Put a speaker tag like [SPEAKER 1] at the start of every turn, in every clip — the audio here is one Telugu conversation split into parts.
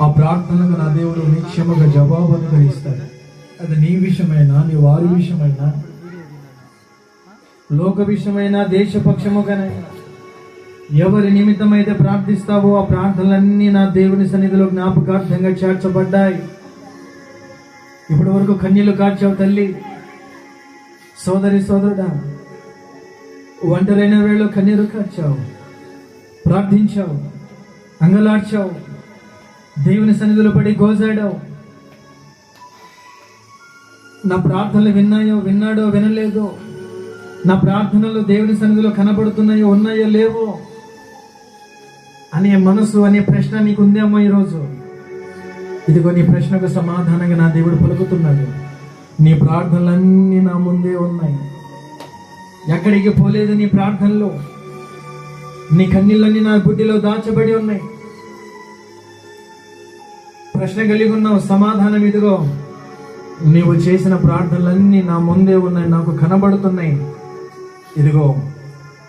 [SPEAKER 1] ఆ ప్రార్థనకు నా దేవుడు నిక్షముగా జవాబు అనుగ్రహిస్తాడు అది నీ విషయమైనా నీ వారి విషయమైనా? లోక విషయమైనా దేశపక్షముగానే? ఎవరి నిమిత్తమైతే ప్రార్థిస్తావో ఆ ప్రార్థనలన్నీ నా దేవుని సన్నిధిలో జ్ఞాపకార్థంగా చేర్చబడ్డాయి. ఇప్పటి వరకు కన్యలు కార్చావు తల్లి. సోదరి సోదరుడా ఒంటరైన వేళ కన్నీరు కార్చావు ప్రార్థించావు అంగలార్చావు. దేవుని సన్నిధిలో పడి గోజాడావు. నా ప్రార్థనలు విన్నాయో విన్నాడో వినలేదో నా ప్రార్థనలు దేవుని సన్నిధిలో కనబడుతున్నాయో ఉన్నాయో లేవో అనే మనసు అనే ప్రశ్న నీకు ఉందేమో ఈరోజు. ఇదిగో నీ ప్రశ్నకు సమాధానంగా నా దేవుడు పలుకుతున్నాడు. నీ ప్రార్థనలన్నీ నా ముందే ఉన్నాయి. ఎక్కడికి పోలేదు నీ ప్రార్థనలు. నీ కన్నీళ్ళన్నీ నా బుడ్డిలో దాచబడి ఉన్నాయి. ప్రశ్న కలిగి ఉన్నావు సమాధానం ఇదిగో. నీవు చేసిన ప్రార్థనలన్నీ నా ముందే ఉన్నాయి నాకు కనబడుతున్నాయి. ఇదిగో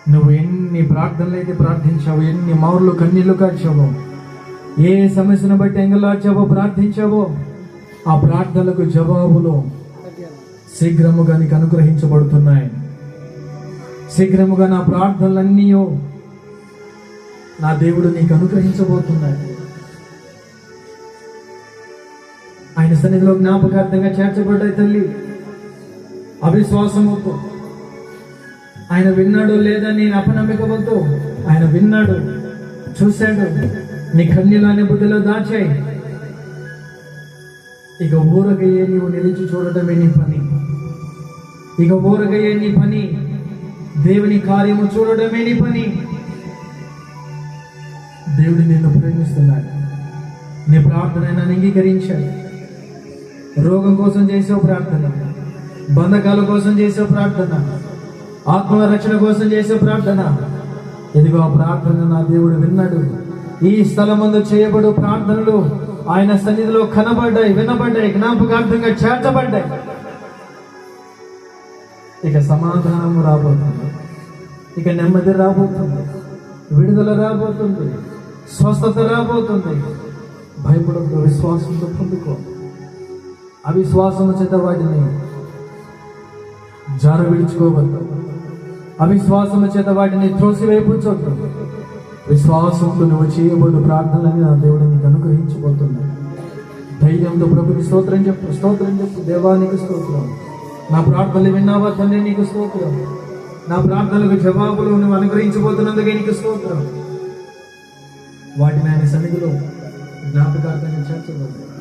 [SPEAKER 1] నువ్వు ఎన్ని ప్రార్థనలు అయితే ప్రార్థించావు ఎన్ని మౌర్లు కన్నీళ్ళు కార్చావో ఏ సమస్యను బట్టి ఎంగలాచావో ప్రార్థించావో ఆ ప్రార్థనలకు జవాబులు శీఘ్రముగా నీకు అనుగ్రహించబడుతున్నాయి. శీఘ్రముగా నా ప్రార్థనలన్నీ నా దేవుడు నీకు అనుగ్రహించబోతున్నాయి ఆయన సన్నిధిలో జ్ఞాపకార్థంగా చేర్చబడ్డాయి తల్లి. అవిశ్వాసముతో ఆయన విన్నాడు లేదా నేను అపనమ్మికవద్దు ఆయన విన్నాడు చూశాడు నీ కన్యలాని బుద్ధిలో దాచాయి. ఇక ఊరగయ్యే నీవు నిలిచి చూడటమే నీ పని. ఇక ఊరగయ్యే నీ పని. దేవుని కార్యము చూడడమే నీ పని. దేవుడు నిన్ను ప్రేమిస్తున్నాడు. నీ ప్రార్థన అంగీకరించాడు. రోగం కోసం చేసే ప్రార్థన. బంధకాల కోసం చేసే ప్రార్థన. ఆత్మరక్షణ కోసం చేసే ప్రార్థన. ఇదిగో ఆ ప్రార్థన నా దేవుడు విన్నాడు. ఈ స్థలమందు చేయబడు ప్రార్థనలు ఆయన సన్నిధిలో కనబడ్డాయి వినబడ్డాయి జ్ఞాపకార్థంగా చేర్చబడ్డాయి. ఇక సమాధానం రాబోతుంది. ఇక నెమ్మది రాబోతుంది. విడుదల రాబోతుంది. స్వస్థత రాబోతుంది. భయపడంతో విశ్వాసంతో పొందుకో. అవిశ్వాసము చేత వాటిని జార విడుచుకోవద్దు అవిశ్వాసము చేత వాటిని త్రోసివేపించొద్దు విశ్వాసంతో నువ్వు చేయబోదు ప్రార్థనలని నా దేవుడు నీకు అనుగ్రహించబోతున్నాడు. ధైర్యంతో ప్రభుకి స్తోత్రం చెప్పు స్తోత్రం చెప్పు. దేవానికి స్తోత్రం. నా ప్రార్థనలు విన్నావా తండ్రి? నీకు స్తోత్రం. నా ప్రార్థనలకు జవాబులు నువ్వు అనుగ్రహించబోతున్నందుకే నీకు స్తోత్రం. వాటిని ఆయన సన్నిధిలో జ్ఞాపకార్థంగా చేర్చబోతున్నాను